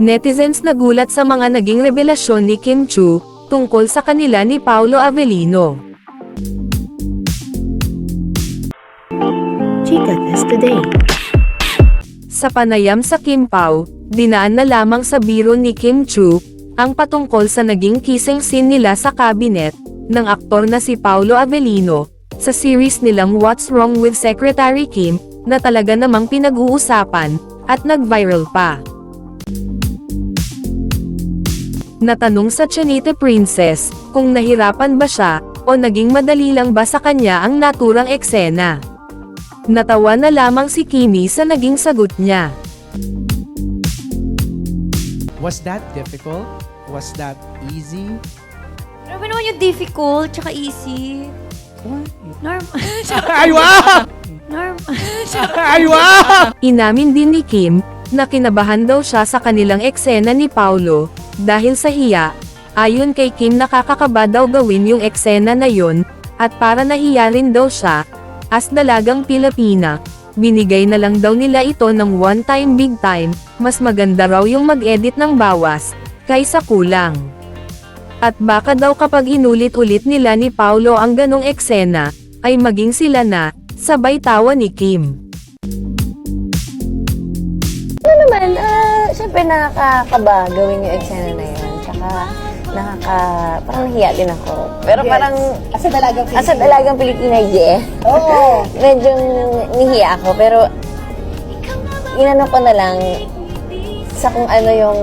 Netizens nagulat sa mga naging revelasyon ni Kim Chu, tungkol sa kanila ni Paolo Avellino. Chica Test Today. Sa panayam sa Kim Pao, dinaan na lamang sa biro ni Kim Chu, ang patungkol sa naging kissing scene nila sa cabinet, ng aktor na si Paolo Avellino, sa series nilang What's Wrong with Secretary Kim, na talaga namang pinag-uusapan, at nag-viral pa. Natanong sa Chanita Princess, kung nahirapan ba siya, o naging madali lang ba sa kanya ang naturang eksena. Natawa na lamang si Kimi sa naging sagot niya. Was that difficult? Was that easy? Grabe naman yung difficult, tsaka easy. Norm. Ay, wow! Norm. Ay, wow! Inamin din ni Kim, na kinabahan daw siya sa kanilang eksena ni Paulo, dahil sa hiya, ayon kay Kim nakakakaba daw gawin yung eksena na yon, at para nahiya rin daw siya, as dalagang Pilipina, binigay na lang daw nila ito ng one time big time, mas maganda raw yung mag-edit ng bawas, kaysa kulang. At baka daw kapag inulit-ulit nila ni Paulo ang ganong eksena, ay maging sila na, sabay tawa ni Kim. Nakakakaba gawin yung eksena na yun. Tsaka, nakaka, parang nahiya din ako. Pero parang, Asa dalagang as a dalagang Pilipina, yeah. Oo. Medyo nahiya ako, pero, inano ko na lang, sa kung ano yung,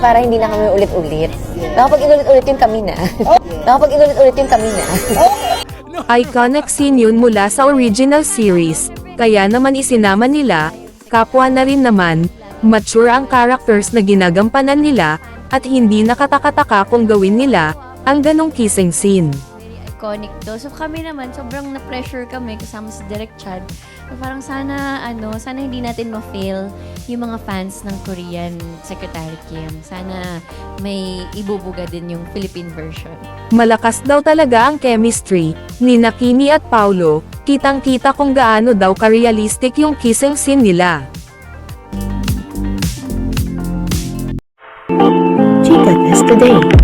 para hindi na kami ulit-ulit. Nakapag inulit-ulit yung kami na. Nakapag inulit-ulit yung kami na. Iconic scene yun mula sa original series, kaya naman isinama nila, kapwa na rin naman, mature ang characters na ginagampanan nila, at hindi nakatakataka kung gawin nila, ang ganong kissing scene. Very iconic to. So kami naman, sobrang na-pressure kami kasama si Direk Chad. So, parang sana, ano, sana hindi natin ma-fail yung mga fans ng Korean Secretary Kim. Sana may ibubuga din yung Philippine version. Malakas daw talaga ang chemistry, ni Nakimi at Paulo, kitang-kita kung gaano daw ka-realistic yung kissing scene nila. Today.